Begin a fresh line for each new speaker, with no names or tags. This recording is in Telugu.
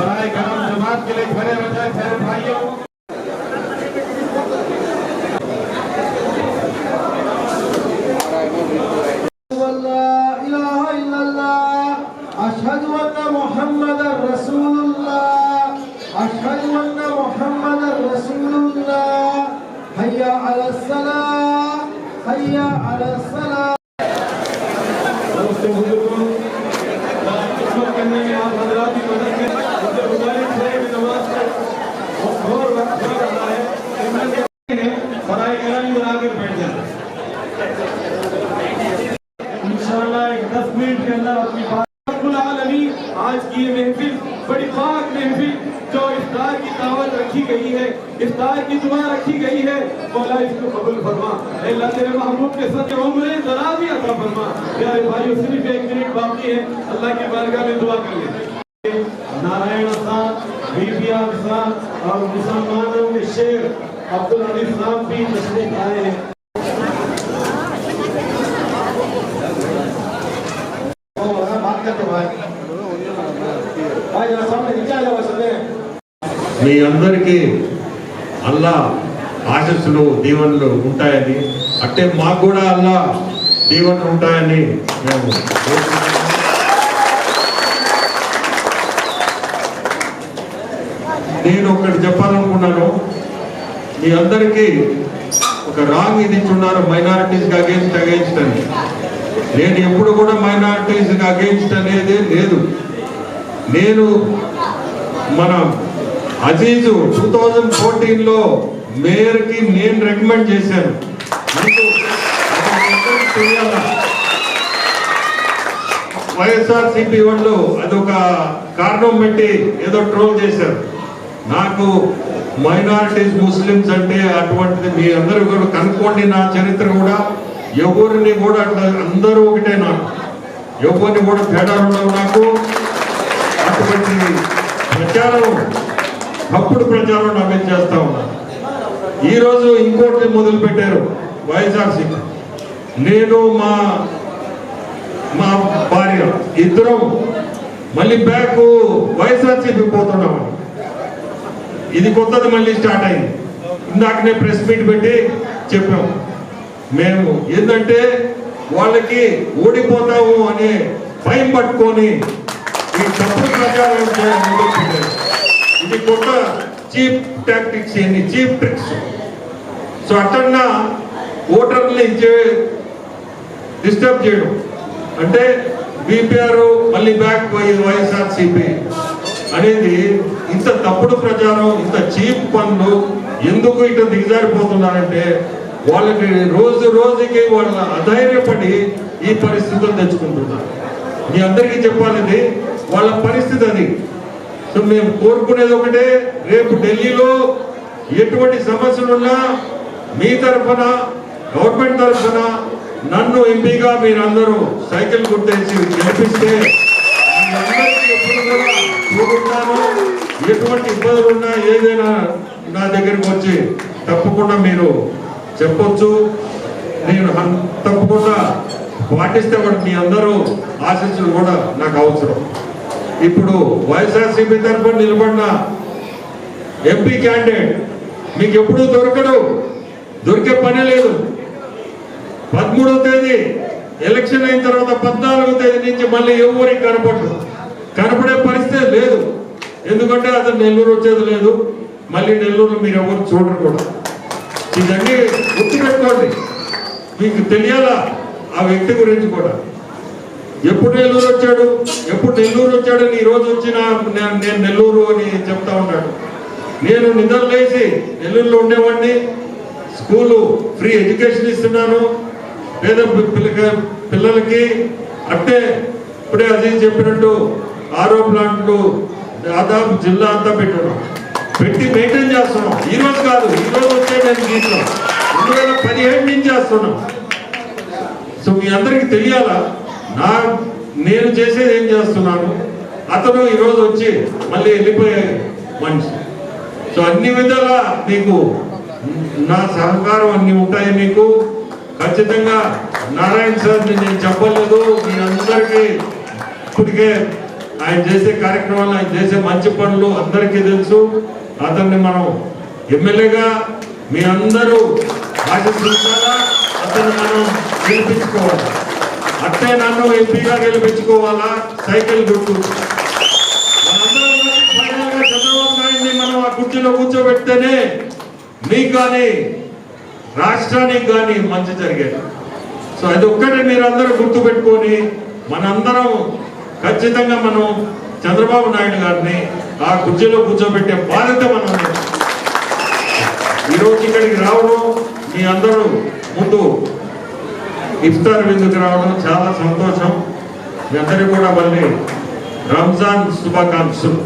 बराए करम जमात के लिए खड़े हो जाए प्यारे भाइयों
أن لا إله إلا الله أشهد أن محمدا رسول الله أشهد أن محمدا رسول الله هيا على الصلاة هيا على الصلاة
रखी गई है, इफ्तार की दुआ रखी गई है। मौला इसको कबूल फरमा। अल्लाह तेरे महबूब के साथ उम्र दराजी अता फरमा। प्यारे भाइयों, सिर्फ़ एक मिनट बाकी है। अल्लाह की बारगाह में दुआ कर ले। नारायण साहब बीबिया साहब और मुसलमानों के शेर अब्दुल अज़ीज़ साहब भी तशरीफ़ आए हैं।
बात करते भाई भाई।
మీ అందరికీ అల్లా ఆశస్సులు దీవెనలు ఉంటాయని. అంటే మాకు కూడా అల్లా దీవెనలు ఉంటాయని మేము నేను ఒకటి చెప్పాలనుకున్నాను. మీ అందరికీ ఒక రాంగ్ ఇది ఇచ్చున్నారు మైనారిటీస్కి అగేన్స్ట్ అగేన్స్ట్ అని. నేను ఎప్పుడు కూడా మైనారిటీస్కి అగేన్స్ట్ అనేది లేదు. నేను మన అజీజు టూ థౌజండ్ ఫోర్టీన్లో మేయర్కి నేను రికమెండ్ చేశాను. వైఎస్ఆర్ సిపి వాళ్ళు అదొక కారణం పెట్టి ఏదో ట్రోల్ చేశారు. నాకు మైనారిటీస్ ముస్లిమ్స్ అంటే అటువంటిది మీ అందరూ కూడా కనుక్కోండి నా చరిత్ర కూడా. ఎవరిని కూడా అట్లా అందరూ ఒకటే నాకు. ఎవరిని కూడా తేడా ఉండవు నాకు. అటువంటి ప్రచారం. అప్పుడు ప్రచారం నా చేస్తా ఉన్నారు. ఈరోజు ఇంకోటి మొదలు పెట్టారు వైఎస్ఆర్సీపీ నేను మా మా భార్య ఇద్దరం మళ్ళీ బ్యాక్ వైఎస్ఆర్సీపీ పోతున్నామని. ఇది కొత్తది మళ్ళీ స్టార్ట్ అయింది. ఇందాకనే ప్రెస్ మీట్ పెట్టి చెప్పాం. మేము ఏంటంటే వాళ్ళకి ఓడిపోతాము అనే భయం పట్టుకొని ఈ తప్పుడు ప్రచారం చేయడం ఇది కొత్త చీప్ టాక్టిక్స్ ఏంటి? చీప్ ట్రిక్స్ సో అట్టన్నా ఓటర్ని డిస్టర్బ్ చేయడం. అంటే బీపీఆర్ మళ్ళీ బ్యాక్ వైఎస్ఆర్ సిపి అనేది ఇంత తప్పుడు ప్రచారం ఇంత చీప్ పనులు ఎందుకు ఇట్లా దిగజారిపోతున్నారంటే వాళ్ళకి రోజు రోజుకి వాళ్ళ అధైర్యపడి ఈ పరిస్థితులు తెచ్చుకుంటున్నారు. మీ అందరికీ చెప్పాలని వాళ్ళ పరిస్థితి అది. సో మేము కోరుకునేది ఒకటే రేపు ఢిల్లీలో ఎటువంటి సమస్యలున్నా మీ తరఫున గవర్నమెంట్ తరఫున నన్ను ఎంపీగా మీరందరూ సైకిల్ గుర్తేసి గెలిపిస్తే ఎటువంటి ఇబ్బందులు ఉన్నా ఏదైనా నా దగ్గరికి వచ్చి తప్పకుండా మీరు చెప్పొచ్చు. నేను తప్పకుండా పాటిస్తే కూడా మీ అందరూ ఆశించడం కూడా నాకు అవసరం. ఇప్పుడు వైఎస్ఆర్సీపీ తరఫున నిలబడిన ఎంపీ క్యాండిడేట్ మీకు ఎప్పుడూ దొరకడు. దొరికే పని లేదు. పదమూడవ తేదీ ఎలక్షన్ అయిన తర్వాత పద్నాలుగో తేదీ నుంచి మళ్ళీ ఎవరికి కనపడదు. కనపడే పరిస్థితి లేదు. ఎందుకంటే అతను నెల్లూరు వచ్చేది లేదు. మళ్ళీ నెల్లూరులో మీరు ఎవరు చూడరు కూడా. ఇదన్నీ గుర్తుపెట్టుకోండి. మీకు తెలియాలా ఆ వ్యక్తి గురించి కూడా? ఎప్పుడు నెల్లూరు వచ్చాడు? ఎప్పుడు నెల్లూరు వచ్చాడని ఈరోజు వచ్చిన నేను నేను నెల్లూరు అని చెప్తా ఉన్నాడు. నేను నిద్ర లేచి నెల్లూరులో ఉండేవాడిని. స్కూలు ఫ్రీ ఎడ్యుకేషన్ ఇస్తున్నాను. పేద పిల్లక- పిల్లలకి అంటే ఇప్పుడే అది చెప్పినట్టు ఆరో ప్లాంట్లు దాదాపు జిల్లా అంతా పెట్టున్నాం పెట్టి మెయింటైన్ చేస్తున్నాం. ఈ రోజు కాదు. ఈ రోజు వచ్చే నేను గీసాం రెండు వేల పదిహేడు నుంచి చేస్తున్నాం. సో మీ అందరికి తెలియాలా? నా నేను చేసేది ఏం చేస్తున్నాను? అతను ఈరోజు వచ్చి మళ్ళీ వెళ్ళిపోయే మనిషి. సో అన్ని విధాలా మీకు నా సహకారం అన్ని ఉంటాయి మీకు. ఖచ్చితంగా నారాయణ సార్ నేను చెప్పలేదు. మీ అందరికీ ఇప్పటికే ఆయన చేసే కార్యక్రమాలు ఆయన చేసే మంచి పనులు అందరికీ తెలుసు. అతన్ని మనం ఎమ్మెల్యేగా మీ అందరూ ఆశిస్తున్నారా అతన్ని మనం గెలిపించుకోవాలి? అట్టే నన్ను ఎంపీగా గెలిపించుకోవాలా సైకిల్ గుర్తు. మనందరం చంద్రబాబు నాయుడిని మనం ఆ కుర్చీలో కూర్చోబెడితేనే మీకు కానీ రాష్ట్రానికి కానీ మంచి జరిగేది. సో అది ఒక్కటే మీరు అందరూ గుర్తుపెట్టుకొని మనందరం ఖచ్చితంగా మనం చంద్రబాబు నాయుడు గారిని ఆ కుర్చీలో కూర్చోబెట్టే బాధ్యత మనం ఈరోజు ఇక్కడికి రావడం మీ అందరూ ముందు ఇఫ్తార్ విందుకు రావడం చాలా సంతోషం. మీ అందరికీ కూడా మళ్ళీ రంజాన్ శుభాకాంక్షలు.